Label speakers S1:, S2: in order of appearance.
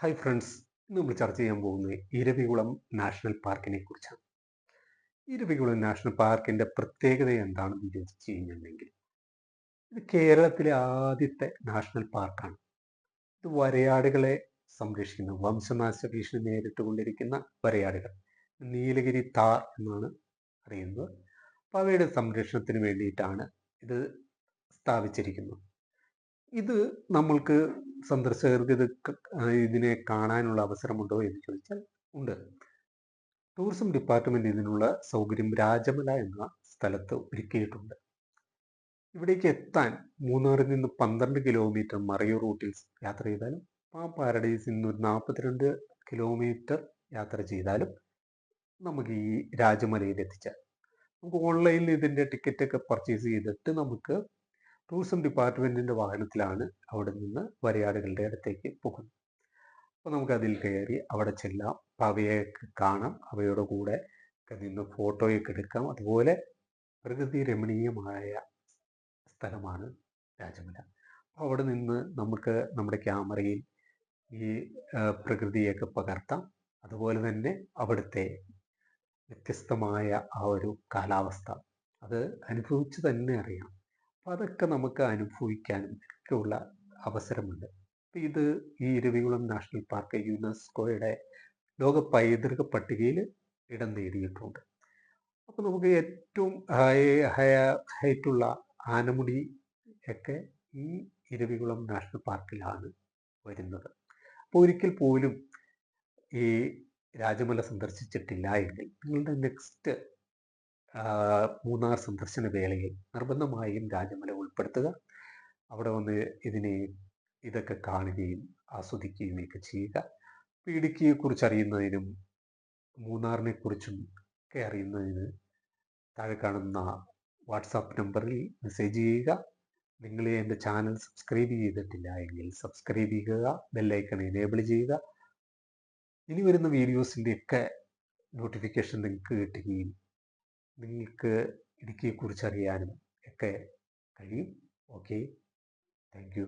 S1: Hi friends ഇന്ന് നമ്മൾ ചർച്ച ചെയ്യാൻ പോകുന്നത് ഇരവികുളം നാഷണൽ പാർക്കിനെ കുറിച്ചാണ്. ഇരവികുളം നാഷണൽ പാർക്കിന്റെ പ്രത്യേകത എന്താണെന്ന് ചോദിച്ചു കഴിഞ്ഞിട്ടുണ്ടെങ്കിൽ ഇത് കേരളത്തിലെ ആദ്യത്തെ നാഷണൽ പാർക്കാണ്. ഇത് വരയാടുകളെ സംരക്ഷിക്കുന്ന വംശനാശ ഭീഷണി നേരിട്ടുകൊണ്ടിരിക്കുന്ന വരയാടുകൾ. നീലഗിരി താർ എന്നാണ് അറിയുന്നത്. അപ്പോൾ അവയുടെ സംരക്ഷണത്തിന് വേണ്ടിയിട്ടാണ് ഇത് സ്ഥാപിച്ചിരിക്കുന്നത്. ഇത് നമ്മൾക്ക് സന്ദർശകർക്ക് ഇത് ഇതിനെ കാണാനുള്ള അവസരമുണ്ടോ എന്ന് ചോദിച്ചാൽ ഉണ്ട്. ടൂറിസം ഡിപ്പാർട്ട്മെന്റ് ഇതിനുള്ള സൗകര്യം രാജമല എന്ന സ്ഥലത്ത് ഒരുക്കിയിട്ടുണ്ട്. ഇവിടേക്ക് എത്താൻ മൂന്നാറിൽ നിന്ന് പന്ത്രണ്ട് കിലോമീറ്റർ മറയൂർ റൂട്ടിൽ യാത്ര ചെയ്താലും ആ പാരഡൈസിൽ നിന്ന് ഒരു നാൽപ്പത്തിരണ്ട് കിലോമീറ്റർ യാത്ര ചെയ്താലും നമുക്ക് ഈ രാജമലയിൽ എത്തിച്ചാൽ. നമുക്ക് ഓൺലൈനിൽ ഇതിന്റെ ടിക്കറ്റൊക്കെ പർച്ചേസ് ചെയ്തിട്ട് നമുക്ക് ടൂറിസം ഡിപ്പാർട്ട്മെന്റിന്റെ വാഹനത്തിലാണ് അവിടെ നിന്ന് വരയാടുകളുടെ അടുത്തേക്ക് പോകുന്നത്. അപ്പോൾ നമുക്ക് അതിൽ കയറി അവിടെ ചെല്ലാം അവയൊക്കെ കാണാം. അവയുടെ കൂടെ നിന്ന് ഫോട്ടോയൊക്കെ എടുക്കാം. അതുപോലെ പ്രകൃതി രമണീയമായ സ്ഥലമാണ് രാജമല. അവിടെ നിന്ന് നമുക്ക് നമ്മുടെ ക്യാമറയിൽ ഈ പ്രകൃതിയൊക്കെ പകർത്താം. അതുപോലെ തന്നെ അവിടുത്തെ വ്യത്യസ്തമായ ആ ഒരു കാലാവസ്ഥ. അത് അനുഭവിച്ച് തന്നെ അറിയാം. അതൊക്കെ നമുക്ക് അനുഭവിക്കാനും ഒക്കെയുള്ള അവസരമുണ്ട്. ഇത് ഈ ഇരവികുളം നാഷണൽ പാർക്ക് യുനെസ്കോയുടെ ലോക പൈതൃക പട്ടികയിൽ ഇടം നേടിയിട്ടുണ്ട്. അപ്പോൾ നമുക്ക് ഏറ്റവും ഹൈ ഹൈ ഹൈറ്റുള്ള ആനമുടി ഒക്കെ ഈ ഇരവികുളം നാഷണൽ പാർക്കിലാണ് വരുന്നത്. അപ്പോൾ ഒരിക്കൽ പോലും ഈ രാജമല സന്ദർശിച്ചിട്ടില്ല എങ്കിൽ നിങ്ങളുടെ നെക്സ്റ്റ് മൂന്നാർ സന്ദർശന വേളയിൽ നിർബന്ധമായും രാജമല ഉൾപ്പെടുത്തുക. അവിടെ വന്ന് ഇതിനെ ഇതൊക്കെ കാണുകയും ആസ്വദിക്കുകയും ഒക്കെ ചെയ്യുക. അപ്പോൾ ഇടുക്കിയെക്കുറിച്ച് അറിയുന്നതിനും മൂന്നാറിനെ കുറിച്ചും ഒക്കെ അറിയുന്നതിന് താഴെ കാണുന്ന വാട്സാപ്പ് നമ്പറിൽ മെസ്സേജ് ചെയ്യുക. നിങ്ങൾ എന്റെ ചാനൽ സബ്സ്ക്രൈബ് ചെയ്തിട്ടില്ല എങ്കിൽ സബ്സ്ക്രൈബ് ചെയ്യുക. ബെല്ലൈക്കൺ എനേബിൾ ചെയ്യുക. ഇനി വരുന്ന വീഡിയോസിന്റെ ഒക്കെ നോട്ടിഫിക്കേഷൻ നിങ്ങൾക്ക് കിട്ടുകയും നിങ്ങൾക്ക് ഇടുക്കിയെക്കുറിച്ച് അറിയാനും ഒക്കെ കഴിയും. Okay thank you